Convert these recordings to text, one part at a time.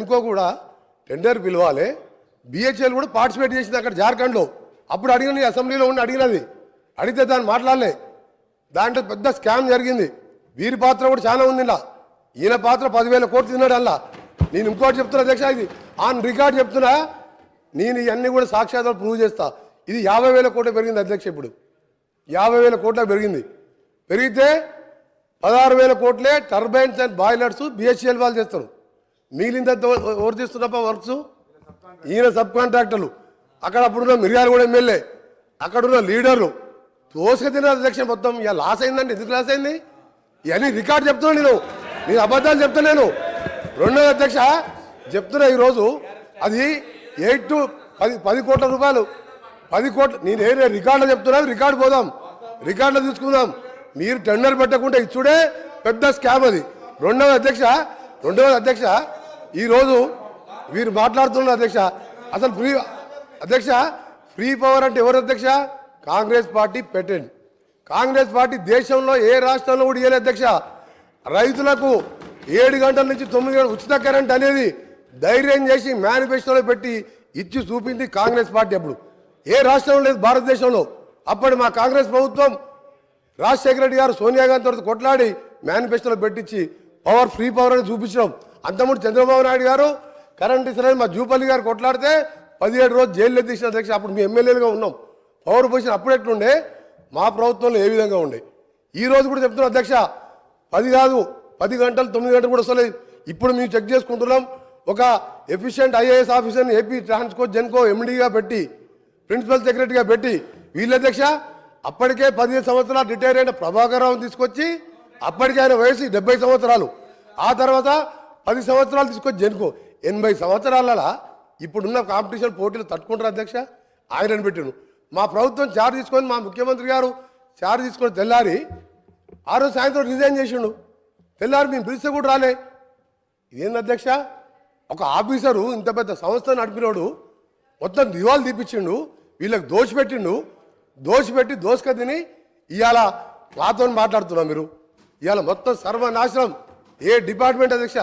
ఇంకో కూడా టెండర్ పిలవాలి. బిహెచ్ఎల్ కూడా పార్టిసిపేట్ చేసింది అక్కడ జార్ఖండ్లో. అప్పుడు అడిగిన అసెంబ్లీలో ఉండి అడిగినది. అడిగితే దాన్ని మాట్లాడలే. దాంట్లో పెద్ద స్కామ్ జరిగింది. వీరి పాత్ర కూడా చాలా ఉంది ఇలా. ఈయన పాత్ర పదివేల కోట్లు తిన్నాడు అలా నేను ఇంకోటి చెప్తున్నా అధ్యక్ష ఇది ఆన్ రికార్డ్ చెప్తున్నా. నేను ఇవన్నీ కూడా సాక్ష్యాధాలు ప్రూవ్ చేస్తా. ఇది యాభై వేల కోట్లు పెరిగింది అధ్యక్ష ఇప్పుడు. యాభై వేల కోట్ల పెరిగింది. పెరిగితే పదహారు వేల కోట్లే టర్బైన్స్ అండ్ బాయిలర్స్ బిహెచ్ఎల్ వాళ్ళు చేస్తారు. మిగిలిందంతా ఎవరు తీస్తున్నప్ప వర్క్స్? ఈయన సబ్ కాంట్రాక్టర్లు అక్కడ అప్పుడున్న మిరియాలు కూడా ఎమ్మెల్యే. అక్కడున్న లీడర్లు. తోసుక తిన అధ్యక్షం మొత్తం. ఇక లాస్ అయిందండి. ఎందుకు లాస్ అయింది? ఇవన్నీ రికార్డ్ చెప్తున్నా నేను. నేను అబద్ధాలు చెప్తలేను రెండోది అధ్యక్ష చెప్తున్నా ఈరోజు అది ఎయిట్ టు పది పది కోట్ల రూపాయలు. పది కోట్ల నేను ఏ రికార్డులో చెప్తున్నాను రికార్డు పోదాం. రికార్డులో తీసుకుందాం. మీరు టెండర్ పెట్టకుండా ఇచ్చుడే పెద్ద స్కామ్ అది. రెండవ అధ్యక్ష రెండవ అధ్యక్ష ఈరోజు వీరు మాట్లాడుతున్న అధ్యక్ష. అసలు ఫ్రీ అధ్యక్ష ఫ్రీ పవర్ అంటే ఎవరు అధ్యక్ష? కాంగ్రెస్ పార్టీ పెట్టండి. కాంగ్రెస్ పార్టీ దేశంలో ఏ రాష్ట్రంలో కూడా ఇవ్వలేదు అధ్యక్ష. రైతులకు ఏడు గంటల నుంచి తొమ్మిది గంటల ఉచిత కరెంట్ అనేది ధైర్యం చేసి మేనిఫెస్టోలో పెట్టి ఇచ్చి చూపింది కాంగ్రెస్ పార్టీ అప్పుడు. ఏ రాష్ట్రంలో లేదు భారతదేశంలో. అప్పటి మా కాంగ్రెస్ ప్రభుత్వం రాజశేఖర రెడ్డి గారు సోనియా గాంధీ తోటి కొట్లాడి మేనిఫెస్టోలో పెట్టించి పవర్ ఫ్రీ పవర్ అని చూపించడం. అంతకుముందు చంద్రబాబు నాయుడు గారు కరెంట్ ఇస్తారని మా జూపల్లి గారు కొట్లాడితే పదిహేడు రోజు జైల్లో తీసిన అధ్యక్ష అప్పుడు మీ ఎమ్మెల్యేలుగా ఉన్నాం. పవర్ పొజిషన్ అప్పుడు ఎట్లుండే? మా ప్రభుత్వంలో ఏ విధంగా ఉండే? ఈ రోజు కూడా చెప్తున్నా అధ్యక్ష పది కాదు పది గంటలు తొమ్మిది గంటలు కూడా వస్తలేదు. ఇప్పుడు మేము చెక్ చేసుకుంటున్నాం. ఒక ఎఫిషియెంట్ ఐఏఎస్ ఆఫీసర్ని ఏపీ ట్రాన్స్కో జెన్కో ఎండీగా పెట్టి ప్రిన్సిపల్ సెక్రటరీగా పెట్టి వీళ్ళ అధ్యక్ష అప్పటికే పదిహేను సంవత్సరాలు రిటైర్ అయిన ప్రభాకర్ రావు తీసుకొచ్చి అప్పటికే ఆయన వయసు డెబ్బై సంవత్సరాలు. ఆ తర్వాత పది సంవత్సరాలు తీసుకొచ్చి జనుకో ఎనభై సంవత్సరాలలో ఇప్పుడున్న కాంపిటీషన్ పోటీలు తట్టుకుంటారు అధ్యక్ష? ఆయనను పెట్టాను మా ప్రభుత్వం చార్జ్ తీసుకొని మా ముఖ్యమంత్రి గారు చార్జ్ తీసుకొని తెల్లారి ఆ రోజు సాయంత్రం రిజైన్ చేసిండు. తెల్లారి మేము పిలిస్తే కూడా రాలే. ఇదేంది అధ్యక్ష? ఒక ఆఫీసరు ఇంత పెద్ద సంస్థ నడిపినోడు మొత్తం దివాలు తీపిచ్చిండు. వీళ్ళకి దోషి పెట్టిండు. దోషి పెట్టి దోసుక తిని ఇవాళ మాతో మాట్లాడుతున్నాం మీరు. ఇవాళ మొత్తం సర్వనాశనం. ఏ డిపార్ట్మెంట్ అధ్యక్ష?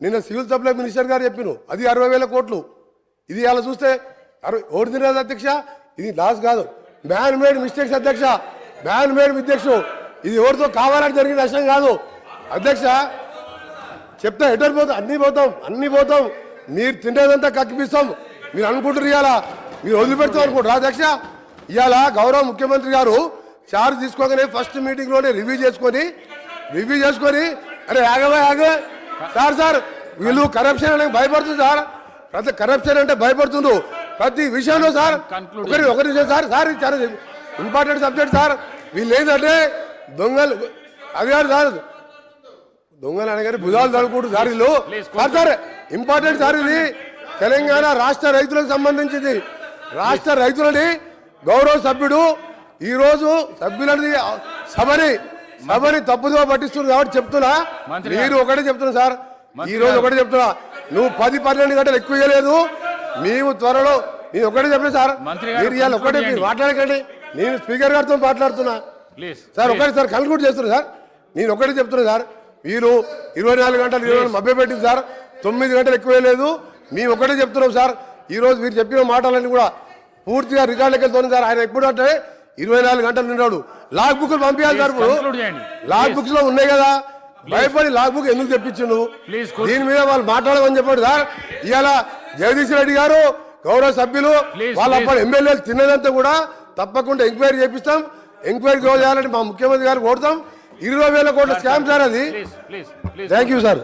నిన్న సివిల్ సప్లై మినిస్టర్ గారు చెప్పిను అది అరవై వేల కోట్లు. ఇది అలా చూస్తే అరవై ఓడి తినేది అధ్యక్ష ఇది లాస్ కాదు. మ్యాన్ మేడ్ మిస్టేక్స్ అధ్యక్ష మ్యాన్ మేడ్ మిస్టేక్స్ ఇది ఎవరితో కావాలని జరిగిన నష్టం కాదు. అధ్యక్ష చెప్తా ఎటర్ పోతాం? అన్నీ పోతాం అన్నీ పోతాం. మీరు తినేదంతా కక్కిపిస్తాం. మీరు అనుకుంటారు ఇవాళ. మీరు వదిలిపెడతాం అనుకుంటారు అధ్యక్ష ఇవాళ గౌరవ ముఖ్యమంత్రి గారు చార్జ్ తీసుకోగానే ఫస్ట్ మీటింగ్లోనే రివ్యూ చేసుకొని రివ్యూ చేసుకొని అరే ఆగవా ఆగవా. సార్ సార్ వీళ్ళు కరప్షన్ అనేది భయపడుతుంది సార్. ప్రతి కరప్షన్ అంటే భయపడుతుండ్రు ప్రతి విషయంలో సార్ ఒకరి ఒకరి విషయం సార్ సార్ చాలా ఇంపార్టెంట్ సబ్జెక్ట్ సార్. వీళ్ళు ఏంటంటే దొంగలు అది కాదు సార్. దొంగలు అనగానే భుజాలు తడుకుంటూ సార్ వీళ్ళు. సార్ సార్ ఇంపార్టెంట్ సార్ ఇది. తెలంగాణ రాష్ట్ర రైతులకు సంబంధించింది. రాష్ట్ర రైతులని గౌరవ సభ్యుడు ఈ రోజు సభ్యులని సభని సభని తప్పుదో పట్టిస్తున్నారు కాబట్టి చెప్తున్నా. మీరు ఒకటే చెప్తున్నా సార్. ఈ రోజు. ఒకటే చెప్తున్నా. నువ్వు పది పన్నెండు గంటలు ఎక్కువ ఇవ్వలేదు మేము త్వరలో నేను ఒకటే చెప్పిన సార్. మీరు ఇవాళ ఒకటే మీరు. మాట్లాడకండి. నేను స్పీకర్ గారితో మాట్లాడుతున్నా. సార్ ఒకటి సార్ కన్క్లూడ్ చేస్తున్నా సార్. నేను ఒకటి చెప్తున్నా సార్. మీరు ఇరవై నాలుగు గంటలు ఇరవై మభ్య పెట్టింది సార్. తొమ్మిది గంటలు ఎక్కువ లేదు మేము ఒకటే చెప్తున్నాం సార్. ఈ రోజు మీరు చెప్పిన మాటలన్నీ కూడా పూర్తిగా రికార్డులకు వెళ్తుంది సార్. ఆయన ఎప్పుడు అంటే ఇరవై నాలుగు గంటలు నిన్నాడు లాగ్ బుక్ పంపించాలి చేయండి. లాగ్ బుక్స్లో ఉన్నాయి కదా. భయపడి లాగ్ బుక్ ఎందుకు తెప్పించిండు. దీని మీద వాళ్ళు మాట్లాడమని చెప్పండి సార్. ఇవాళ జగదీష్ రెడ్డి గారు గౌరవ సభ్యులు వాళ్ళ. అప్పుడు ఎమ్మెల్యేలు తిన్నదంతా కూడా తప్పకుండా ఎంక్వైరీ చేపిస్తాం. ఎంక్వైరీ చేయాలని మా ముఖ్యమంత్రి గారు కోరుతాం. ఇరవై వేల కోట్ల స్కామ్ సార్ అది. Thank you sir